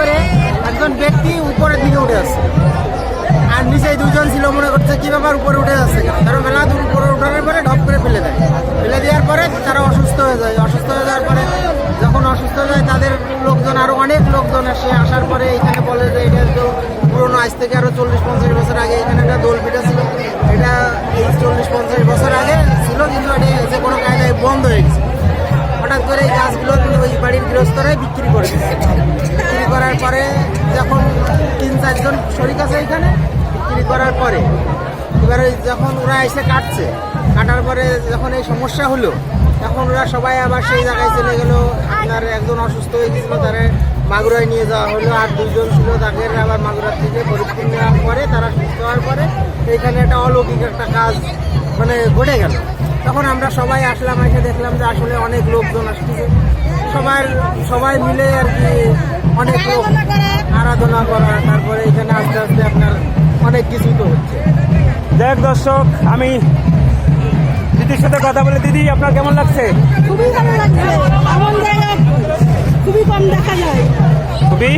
করে একজন ব্যক্তি উপরের দিকে উঠে আসছে আর নিচে দুজন ছিল মনে করছে, কি ব্যাপার উপরে উঠে যাচ্ছে কেন? কারণ মেলা দূর উপরে উঠানোর পরে ঢপ করে ফেলে দেয়। ফেলে দেওয়ার পরে তারা অসুস্থ হয়ে যায়। অসুস্থ হয়ে যাওয়ার পরে যখন অসুস্থ হয়ে যায়, তাদের লোকজন আরও অনেক লোকজন আসে। আসার পরে এখানে বলে যে, এটা তো পুরোনো, আজ থেকে আরও চল্লিশ, পঞ্চাশ বছর আগে এখানে একটা দোল পিঠা ছিল। এটা চল্লিশ, পঞ্চাশ বছর আগে ছিল, কিন্তু এটা যে কোনো কায়দায় বন্ধ হয়ে গেছে। হঠাৎ করে এই গাছগুলো ওই বাড়ির গৃহস্থরাই বিক্রি করে বিক্রি করার পরে যখন তিন চারজন শরিক আছে এখানে, বিক্রি করার পরে এবারে যখন ওরা এসে কাটছে, কাটার পরে যখন এই সমস্যা হলো, তখন ওরা সবাই আবার সেই জায়গায় চলে গেল। আপনার একজন অসুস্থ হয়ে গেছিল, তারা মাগুরায় নিয়ে যাওয়া হলো আর দুজন ছিল তাদের আবার মাগুরার থেকে পরীক্ষা নেওয়ার পরে তারা সুস্থ হওয়ার পরে এইখানে একটা অলৌকিক একটা কাজ মানে ঘটে গেল। তখন আমরা সবাই আসলাম এসে দেখলাম যে আসলে অনেক লোকজন আসছে। সবার সবাই মিলে আর কি অনেক লোক আরাধনা করা তারপরে এখানে আস্তে আস্তে আপনার অনেক কিছুই তো হচ্ছে। দেখ দর্শক আমি দিদির সাথে কথা বলে দিদি আপনার কেমন লাগছে? খুবই ভালো লাগছে। এমন জায়গা খুবই কম দেখা যায়। খুবই?